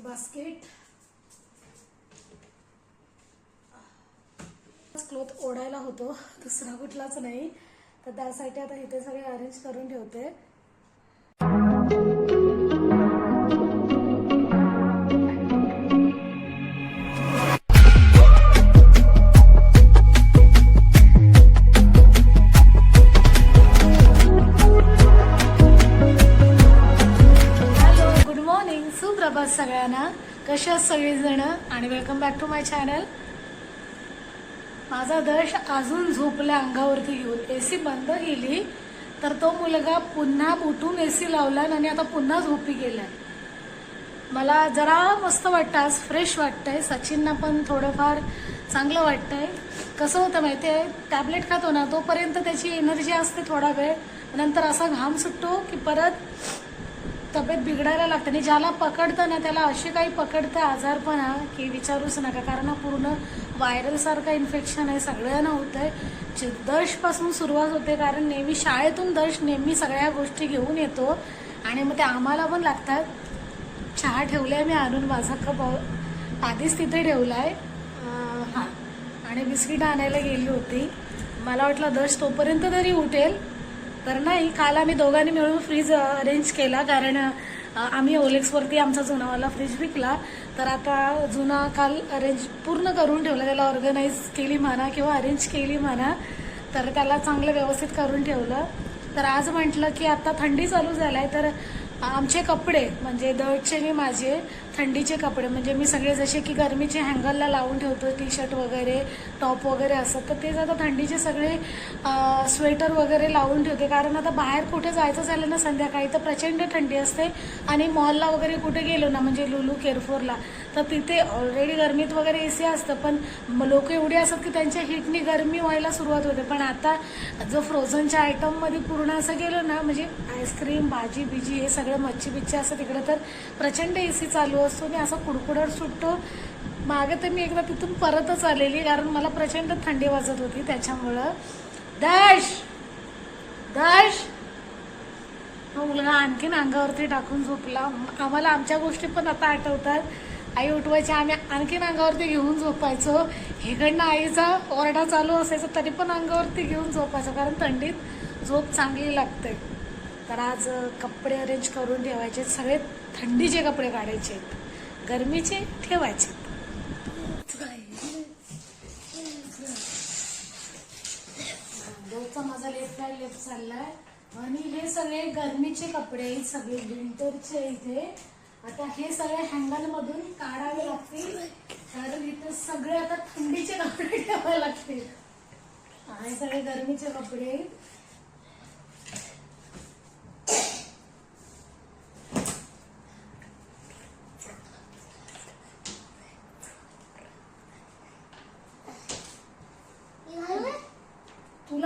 एक basket cloth ओढायला होतो दुसरा कुठलाच नाही. तर त्यासाठी आता इथे सगळे अरेंज करून ठेवते. Welcome back to my channel माझा दश अजून झोपला अंगावरती घेऊन ए सी बंद केली तर तो मुलगा पुन्हा उठून ए सी लावला आणि आता पुन्हा झोपी गेलाय. मला जरा मस्त वाटतं आज फ्रेश वाटतंय. सचिनना पण थोडंफार चांगलं वाटतंय. कसं होतं माहिती आहे टॅबलेट खातो ना तोपर्यंत त्याची एनर्जी असते थोडा वेळ. नंतर असा घाम सुटतो की परत तब्येत बिघडायला लागते. आणि ज्याला पकडतं ना त्याला असे काही पकडतं आजारपणा की विचारूच नका. कारण हा पूर्ण व्हायरलसारखं इन्फेक्शन आहे सगळ्यांना होत आहे दशपासून सुरुवात होते कारण नेहमी शाळेतून दश नेहमी सगळ्या गोष्टी घेऊन येतो. आणि मग ते आम्हाला पण लागतात. चहा ठेवलाय मी आणून माझा कप आधीच तिथे ठेवला आहे हां. आणि बिस्किट आणायला गेली होती. मला वाटलं दश तोपर्यंत तरी उठेल. तर नाही काल आम्ही दोघांनी मिळून फ्रीज अरेंज केला. कारण आम्ही ओलेक्सवरती आमचा जुनावाला फ्रीज विकला. तर आता जुना काल अरेंज पूर्ण करून ठेवला. त्याला ऑर्गनाईज केली म्हणा किंवा अरेंज केली म्हणा तर त्याला चांगलं व्यवस्थित करून ठेवलं. तर आज म्हटलं की आता थंडी चालू झालाय. तर आमचे कपडे म्हणजे दळचे मी माझे थंडीचे कपडे म्हणजे मी सगळे जसे की गरमीचे हँगरला लावून ठेवतो टी शर्ट वगैरे टॉप वगैरे असं. तर तेच आता थंडीचे सगळे स्वेटर वगैरे लावून ठेवते. कारण आता बाहेर कुठे जायचं झालं ना संध्याकाळी तर प्रचंड थंडी असते. आणि मॉलला वगैरे कुठे गेलो ना म्हणजे लुलू केरफोरला तर तिथे ऑलरेडी गरमीत वगैरे ए सी असतं. पण लोक एवढे असतात की त्यांच्या हिटनी गरमी व्हायला सुरुवात होते. पण आता जो फ्रोझनच्या आयटममध्ये पूर्ण असं गेलो ना म्हणजे आईस्क्रीम भाजी बिजी हे सगळं मच्छी बिच्छी असं तिकडे तर प्रचंड ए सी चालू असतो सो मी असा कुडकुडट सुटतो मागे तर मी एकदा तिथून परतच आलेली कारण मला प्रचंड थंडी वाजत होती त्याच्यामुळं. दश! दश! मुलगा आणखीन अंगावरती टाकून झोपला. आम्हाला आमच्या गोष्टी पण आता आठवतात. आई उठवायची आम्ही आणखीन अंगावरती घेऊन झोपायचो. हेकडनं आईचा ओरडा चालू असायचा तरी पण अंगावरती घेऊन झोपायचो कारण थंडीत झोप चांगली लागते. तर आज कपडे अरेंज करून ठेवायचे सगळे थंडीचे कपडे काढायचे गरमीचे ठेवायचे रोजचा माझा लेफ्ट आहे लेफ्ट चाललाय. आणि हे सगळे गरमीचे कपडे सगळे विंटरचे इथे आता हे सगळे हँगल मधून काढावे लागतील. कारण इथे सगळे आता थंडीचे कपडे ठेवावे लागतील. आणि सगळे गरमीचे कपडे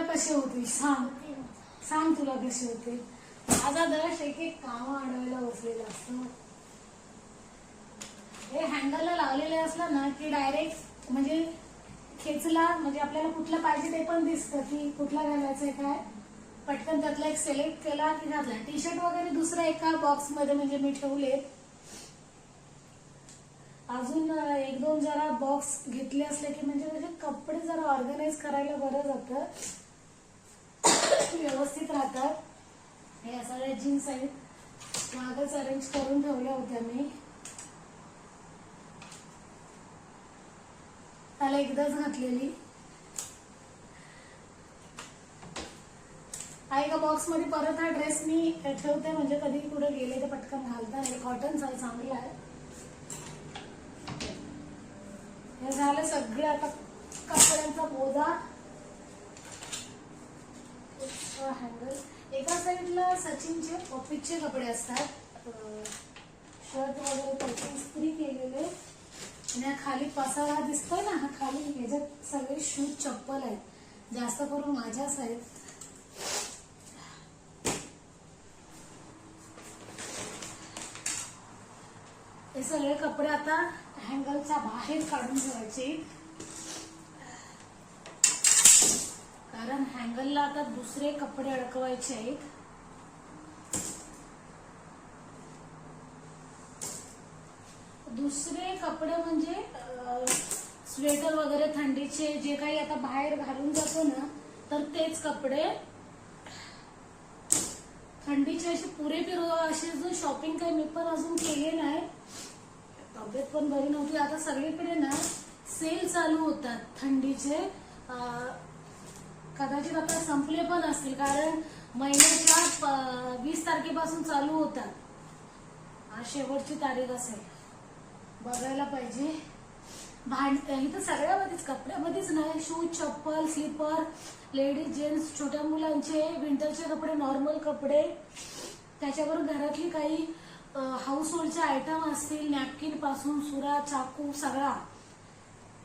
तुला कसे होतील सांग. सांग तुला कसे होते? माझा दश एक एक काम अडवायला बसलेला असतो. हे हँडलला लावलेले असलं ना की डायरेक्ट म्हणजे खेचला म्हणजे आपल्याला कुठलं पाहिजे ते पण दिसतं की कुठला घालायचंय काय. पटकन त्यातला एक सिलेक्ट केला की घातला. टी शर्ट वगैरे दुसऱ्या एका बॉक्समध्ये म्हणजे मी ठेवलेत अजून एक दोन जरा बॉक्स घेतले असले की म्हणजे म्हणजे कपडे जरा ऑर्गनाईज करायला बरं जातं. व्यवस्थित राहतात हे सगळ्या जीन्स आहेत. मागच अरेंज करून ठेवल्या होत्या मी. त्याला एकदाच घातलेली. हा एका बॉक्समध्ये परत हा ड्रेस मी ठेवते म्हणजे कधी कुठे गेले तर पटकन घालता. येईल कॉटनचा चांगला आहे. हे झालं सगळे. आता कपड्यांचा बोजा. हँगल एका साईडला सचिनचे ऑफिसचे कपडे असतात. शर्ट वगैरे त्याची इस्त्री केलेले. आणि हा खाली पसारा दिसतोय ना हा खाली ह्याच्यात सगळे शूज चप्पल आहेत. जास्त करून माझ्याच आहेत हे सगळे कपडे आता हँगलच्या बाहेर काढून ठेवायचे. कारण हँगलला आता दुसरे कपडे अडकवायचे आहेत. दुसरे कपडे म्हणजे स्वेटर वगैरे थंडीचे जे काही आता बाहेर घालून जातो ना तर तेच कपडे. थंडीचे असे पुरेपूर असे जो शॉपिंग काही मी पण अजून केले नाही. तब्येत पण बरी नव्हती. आता सगळीकडे ना सेल चालू होतात थंडीचे. कदाचित आता संपले पण असतील कारण महिन्याच्या वीस तारखेपासून चालू होतात. आज शेवटची तारीख असेल. बघायला पाहिजे. भांड इथं सगळ्यामध्येच कपड्यामध्येच नाही. शूज चप्पल स्लीपर लेडीज जेंट्स छोट्या मुलांचे विंटरचे कपडे नॉर्मल कपडे. त्याच्याबरोबर घरातली काही हाऊस होल्डचे आयटम असतील नॅपकिनपासून सुरा चाकू सगळा.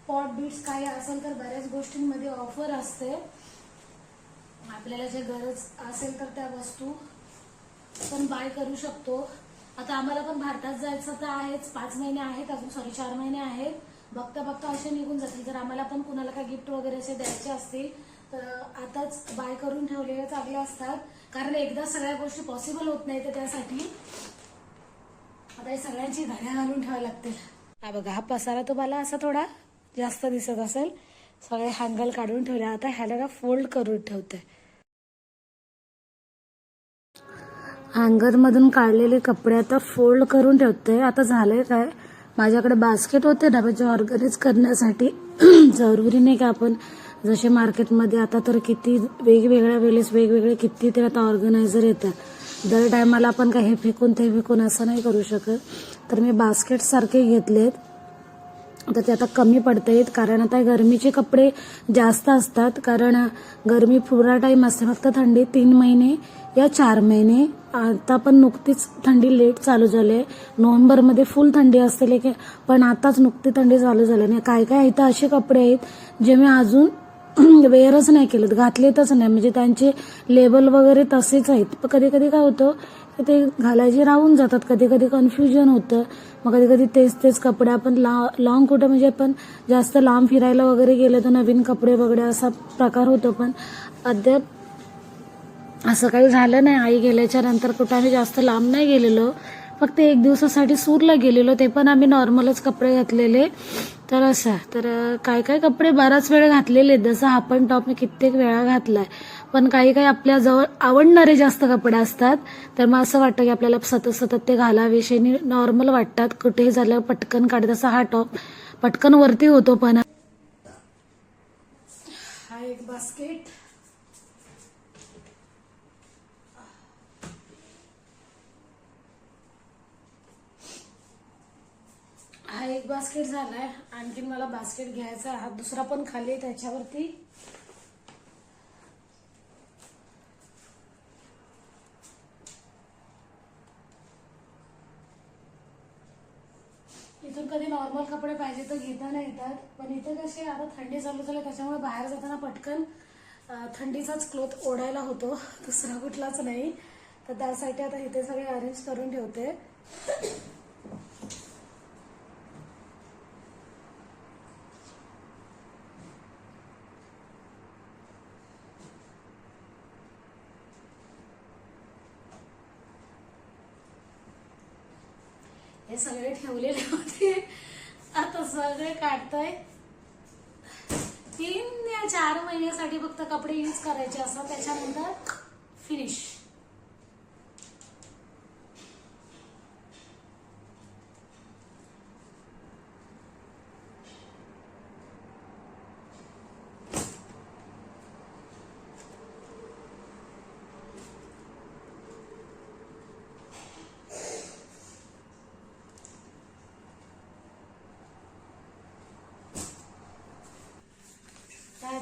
पॉट बीट्स काही असेल तर बऱ्याच गोष्टींमध्ये ऑफर असते. आपल्याला जे गरज असेल तर त्या वस्तू पण बाय करू शकतो. आता आम्हाला पण भारतात जायचं तर आहेच. पाच महिने आहेत अजून सॉरी चार महिने आहेत. बघता बघता असे निघून जातील. जर आम्हाला पण कुणाला काही गिफ्ट वगैरे असे द्यायचे असतील तर आताच बाय करून ठेवलेले चांगले असतात. कारण एकदा सगळ्या गोष्टी पॉसिबल होत नाही तर त्यासाठी आता हे सगळ्यांची घड्या घालून ठेवायला लागतील. हा बघा हा पसारा तुम्हाला असा थोडा जास्त दिसत असेल. सगळे हँगल काढून ठेवले. आता ह्याला ना फोल्ड करून ठेवते. हँगरमधून काढलेले कपडे आता फोल्ड करून ठेवते. आता झालंय काय? माझ्याकडे बास्केट होते ना म्हणजे ऑर्गनाईज करण्यासाठी. जरुरी नाही का आपण? जसे मार्केटमध्ये आता तर किती वेगवेगळ्या वेळेस वेगवेगळे किती ते आता ऑर्गनायझर येतात. दर टायमाला आपण काही हे फेकून ते फेकून असं नाही करू शकत. तर मी बास्केट सारखे घेतलेत. तर ते आता कमी पडत आहेत कारण आता गरमीचे कपडे जास्त असतात कारण गरमी पुरा टाईम असते फक्त थंडी तीन महिने या चार महिने. आता पण नुकतीच थंडी लेट चालू झाली आहे नोव्हेंबरमध्ये फुल थंडी असते लेकिन पण आताच नुकती थंडी चालू झाली. नाही काय काय इथं असे कपडे आहेत जे मी अजून वेअरच नाही केलेत घातलेतच नाही. म्हणजे त्यांचे लेबल वगैरे तसेच आहेत. पण कधी कधी काय होतं तर ते घालायचे राहून जातात. कधी कधी कन्फ्युजन होतं. मग कधी कधी तेच तेच कपडे आपण ला लॉंग कुठं म्हणजे आपण जास्त लांब फिरायला वगैरे गेलं तर नवीन कपडे वगैरे असा प्रकार होतो. पण अद्याप असं काही झालं नाही. आई गेल्याच्यानंतर कुठं आम्ही जास्त लांब नाही गेलेलो. फक्त एक दिवसासाठी सूरला गेलेलो ते पण आम्ही नॉर्मलच कपडे घातलेले. तर असं तर काय काय कपडे बराच वेळ घातलेले आहेत. जसं हा पण टॉप मी कित्येक वेळा घातलाय. पण काही काही आपल्या जवळ आवडणारे जास्त कपडे असतात. तर मग असं वाटतं की आपल्याला सतत सतत ते घालावेशे. नॉर्मल वाटतात. कुठेही झालं पटकन काढत असा हा टॉप पटकन वरती होतो पण. हा एक बास्केट. हा एक बास्केट झालाय. आणखीन मला बास्केट घ्यायचा आहे. हा दुसरा पण खाली त्याच्यावरती. इथून कधी नॉर्मल कपडे पाहिजे तर घेता नाही येतात. पण इथे कसे आता थंडी चालू झाली त्याच्यामुळे बाहेर जाताना पटकन थंडीचाच क्लोथ ओढायला होतो. दुसरा कुठलाच नाही. तर त्यासाठी आता इथे सगळे अरेंज करून ठेवते. हे सगळे ठेवलेले होते. आता सगळे काढतोय. तीन या चार महिन्यासाठी फक्त कपडे यूज करायचे असतात. त्याच्यानंतर फिनिश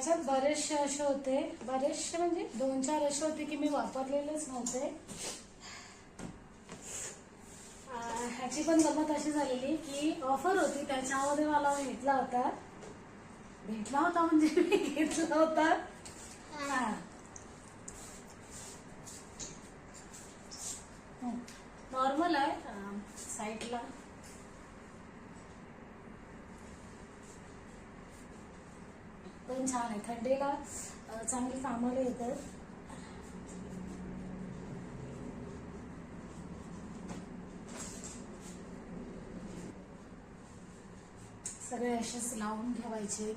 त्याच्यात बरेचसे असे होते. बरेचसे म्हणजे दोन चार असे होते की मी वापरलेलेच नव्हते. ह्याची पण गमत अशी झालेली की ऑफर होती त्याच्यामध्ये मला भेटला होता. भेटला होता म्हणजे मी घेतला होता. हा. नॉर्मल आहे साईडला पण छान आहे. थंडीला चांगली कामाला येतात सगळे असेच लावून ठेवायचे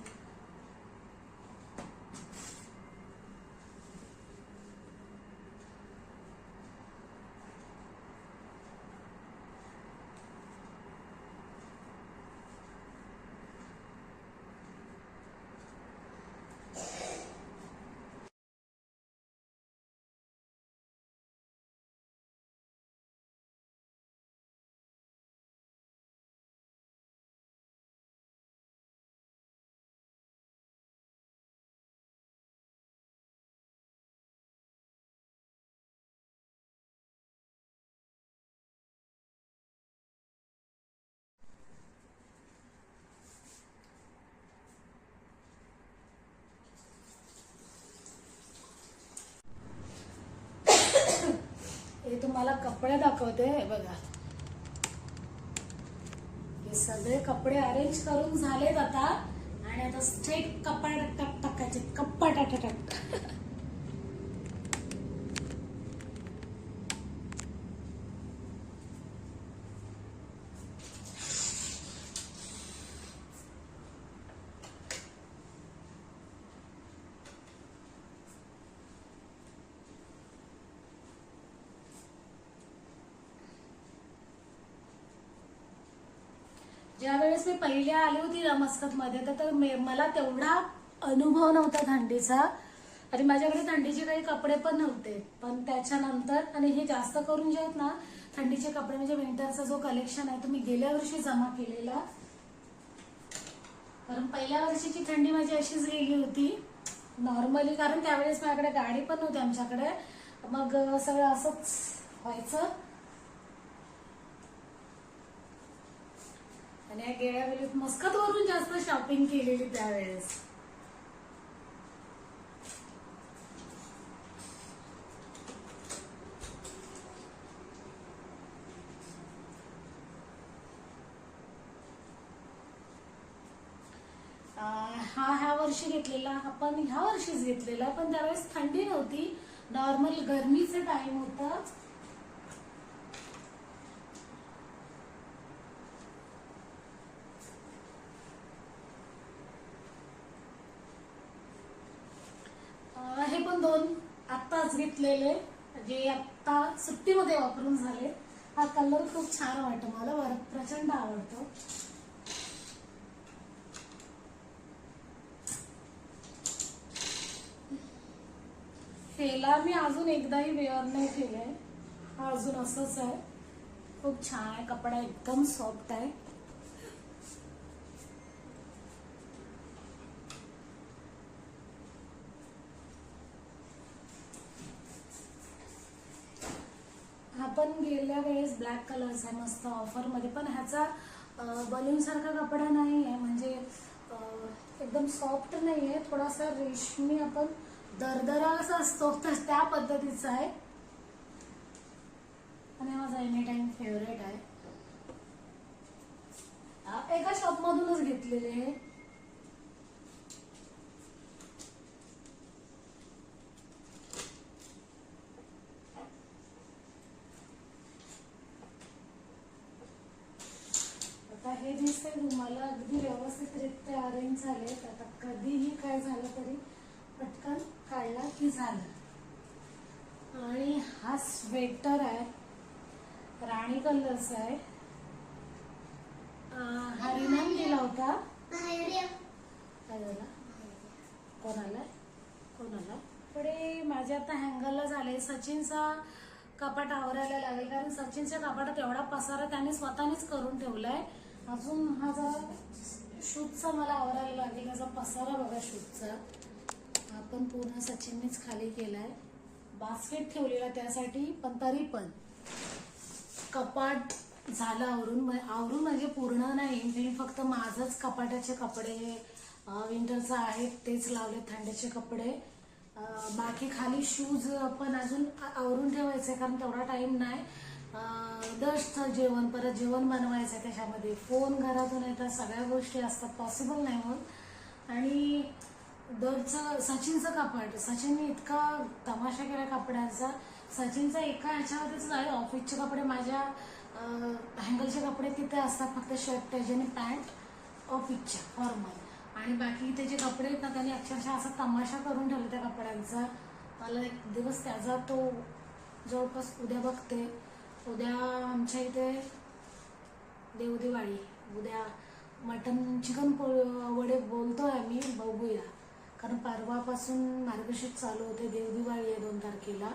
हे तुम्हाला कपडे दाखवते बघा. हे सगळे कपडे अरेंज करून झालेत आता. आणि आता स्ट्रेट कपाट टक टाकायचे कप्पा टाटा टाक ज्या वेळेस मी पहिले आली होती ना मस्कतमध्ये तर- तर मे- मला तेवढा अनुभव नव्हता थंडीचा. आणि माझ्याकडे थंडीचे काही कपडे पण नव्हते. पण त्याच्यानंतर आणि हे जास्त करून जे आहेत ना थंडीचे कपडे म्हणजे विंटरचा जो कलेक्शन आहे तो मी गेल्या वर्षी जमा केलेला. कारण पहिल्या वर्षीची थंडी माझी अशीच गेली होती. नॉर्मली कारण त्यावेळेस माझ्याकडे गाडी पण नव्हती आमच्याकडे. मग सगळं असंच व्हायचं. आणि या गेल्या वेळेस मस्कत वरून जास्त शॉपिंग केलेली त्यावेळेस. अं, हा ह्या वर्षी घेतलेला आपण ह्या वर्षीच घेतलेला पण त्यावेळेस थंडी नव्हती. नॉर्मल गरमीचं टाइम होता अं, हे पण दोन आत्ताच घेतलेले जे आत्ता सुट्टीमध्ये वापरून झाले हा कलर खूप छान वाटतो मला वर प्रचंड आवडतो. हेला मी अजून एकदाही वेअर नाही केलंय. हा अजून असंच आहे. खूप छान आहे कपडा एकदम सॉफ्ट आहे. हा गेल्या वेळेस ब्लॅक कलरचा आहे मस्त ऑफरमध्ये पण ह्याचा बलूनसारखा कपडा नाही आहे. म्हणजे एकदम सॉफ्ट नाही आहे थोडासा रेशमी आपण दरदरा असा असतो तर त्या पद्धतीचा आहे. आणि माझा एनी टाइम फेवरेट आहे एका शॉपमधूनच घेतलेले आहे आता हे दिसते तुम्हाला अगदी व्यवस्थितरित्या अरेंज झाले आता कधीही काय झालं तरी पटकन काढला की झालं. आणि हा स्वेटर आहे राणी कलरचा आहे. अं, हा दिला होता. काय झाला? कोणाला? कोणाला? पुढे माझे आता हँगरला झाले. सचिनचा कपाट आवरायला लागेल कारण सचिनच्या कपाटात एवढा पसारा त्याने स्वतःनेच करून ठेवलाय. अजून हा जरा शूजचा मला आवरायला लागेल त्याचा पसारा बघा शूजचा आपण पूर्ण सचिननेच खाली केलाय. बास्केट ठेवलेला त्यासाठी पण तरी पण कपाट झालं आवरून. आवरून म्हणजे पूर्ण नाही मी फक्त माझंच कपाटाचे कपडे विंटरचं आहेत तेच लावले थंडीचे कपडे. बाकी खाली शूज पण अजून आवरून ठेवायचे कारण तेवढा टाइम नाही. दशचं जेवण परत जेवण बनवायचं त्याच्यामध्ये. फोन घरातून येतात सगळ्या गोष्टी असतात पॉसिबल नाही होत. आणि दरचं सचिनचं कापड. सचिनने इतका तमाशा केला कपड्यांचा सचिनचा एका ह्याच्यावरतीच आहे ऑफिसचे कपडे माझ्या हँगलचे कपडे तिथे असतात फक्त शर्ट त्याचे आणि पॅन्ट ऑफिसच्या फॉर्मल आणि बाकी त्याचे जे कपडे आहेत ना त्यांनी अक्षरशः असा तमाशा करून ठेवला त्या कपड्यांचा. मला एक दिवस त्याचा तो जवळपास उद्या बघते. उद्या आमच्या इथे देवदिवाळी. उद्या मटन चिकन वडे बोलतोय आम्ही बघूया. कारण परवापासून मार्गशीर्ष चालू होते देवदिवाळी आहे दोन तारखेला.